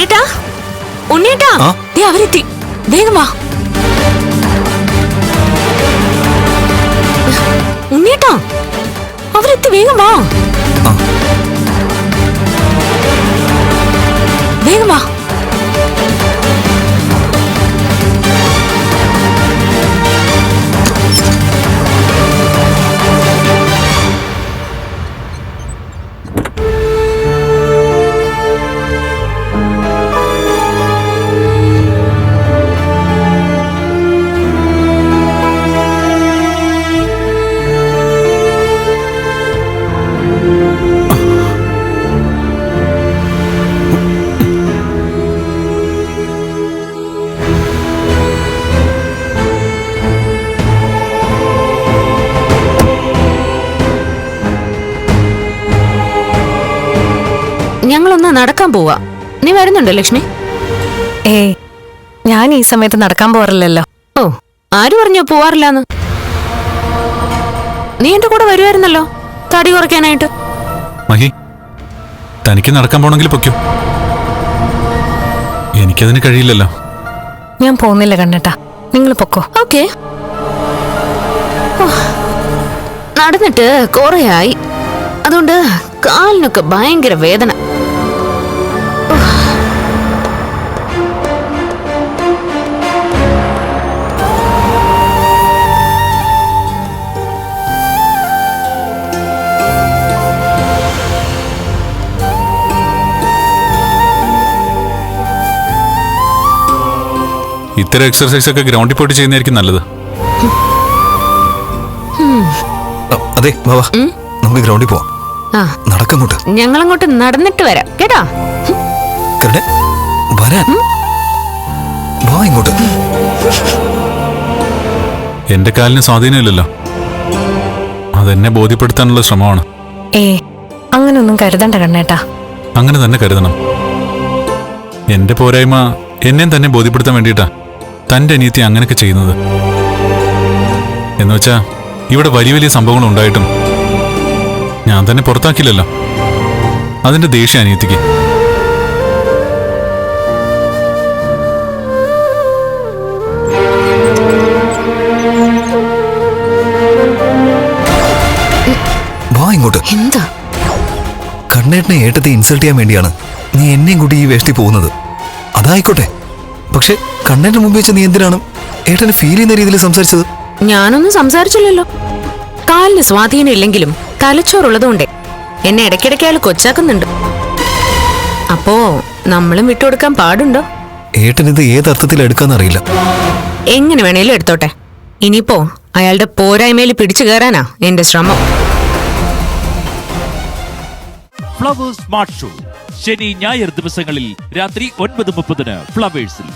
உன்னேட்டா? உன்னேட்டா? டே அவரித்தி வேகமா. உன்னேட்டா? அவரித்தி வேகமா. ഞങ്ങളൊന്ന് നടക്കാൻ പോവാ. നീ വരുന്നുണ്ടോ ലക്ഷ്മി? ഏ ഞാൻ ഈ സമയത്ത് നടക്കാൻ പോറില്ലല്ലോ ഓ ആര് പറഞ്ഞോ പോവാറില്ലാന്ന്? നീ എന്റെ കൂടെ വരുമായിരുന്നല്ലോ തടി കുറയ്ക്കാനായിട്ട്. മഹി തനിക്ക് നടക്കാൻ പോണെങ്കിൽ പൊയ്ക്കോ. എനിക്കതിന് കഴിയില്ലല്ലോ. ഞാൻ പോകുന്നില്ല കണ്ണേട്ടാ. നിങ്ങൾ പൊക്കോ. ഓക്കെ. നടന്നിട്ട് കുറേയായി. അതുകൊണ്ട് കാലിനൊക്കെ ഭയങ്കര വേദന. ഇത്തരം എക്സർസൈസ് ഒക്കെ ഗ്രൗണ്ടിൽ പോയിട്ട് ചെയ്യുന്നതായിരിക്കും നല്ലത്. അതെ വാ നമുക്ക് ഗ്രൗണ്ടിൽ പോവാം. ആ. ഞങ്ങൾ അങ്ങോട്ട് നടന്നിട്ട് വരാം കേട്ടോ? കരുണേ വരാൻ. വാ ഇങ്ങോട്ട്. എന്റെ കാലിന് സ്വാധീനമില്ലല്ലോ. അതെന്നെ ബോധ്യപ്പെടുത്താനുള്ള ശ്രമമാണ്. ഏ അങ്ങനൊന്നും കരുതണ്ട കണ്ണേട്ടാ. അങ്ങനെ തന്നെ കരുതണം. എന്റെ പോരായ്മ എന്നെ തന്നെ ബോധ്യപ്പെടുത്താൻ വേണ്ടിയിട്ടാ. തന്റെ അനിയത്തി അങ്ങനെയൊക്കെ ചെയ്യുന്നത്. എന്നുവെച്ചാ ഇവിടെ വലിയ വലിയ സംഭവങ്ങൾ ഉണ്ടായിട്ടും ഞാൻ തന്നെ പുറത്താക്കില്ലല്ലോ അതിന്റെ ദേഷ്യം അനിയത്തിക്ക്. വാ ഇങ്ങോട്ട്. എന്താ? കണ്ണേട്ടനെ ഏട്ടത്തെ ഇൻസൾട്ട് ചെയ്യാൻ വേണ്ടിയാണ് നീ എന്നെയും കൂട്ടി ഈ വേഷ്ടി പോകുന്നത്. അതായിക്കോട്ടെ. പക്ഷെ കണ്ണേട്ടന് മുമ്പ് വെച്ച് നീ എന്തിനാണ് ഏട്ടന് ഫീൽ ചെയ്യുന്ന രീതിയിൽ സംസാരിച്ചത്? ഞാനൊന്നും സംസാരിച്ചില്ലല്ലോ. കാലിന് സ്വാധീനം ഇല്ലെങ്കിലും തലച്ചോറുള്ളതുകൊണ്ടേ എന്നെ ഇടയ്ക്കിടയ്ക്ക് അയാൾ കൊച്ചാക്കുന്നുണ്ട്. അപ്പോ നമ്മളും വിട്ടുകൊടുക്കാൻ പാടുണ്ടോ? ഏട്ടൻ ഇത് ഏത് അർത്ഥത്തിൽ എടുക്കാന്നറിയില്ല എങ്ങനെ വേണേലും എടുത്തോട്ടെ. ഇനിയിപ്പോ അയാളുടെ പോരായ്മയിൽ പിടിച്ചു കയറാനാ എന്റെ ശ്രമം. ഫ്ലവേഴ്സ് സ്മാർട്ട് ഷോ ശനി ഞായർ ദിവസങ്ങളിൽ രാത്രി ഒൻപത് മുപ്പതിന് ഫ്ലവേഴ്സിൽ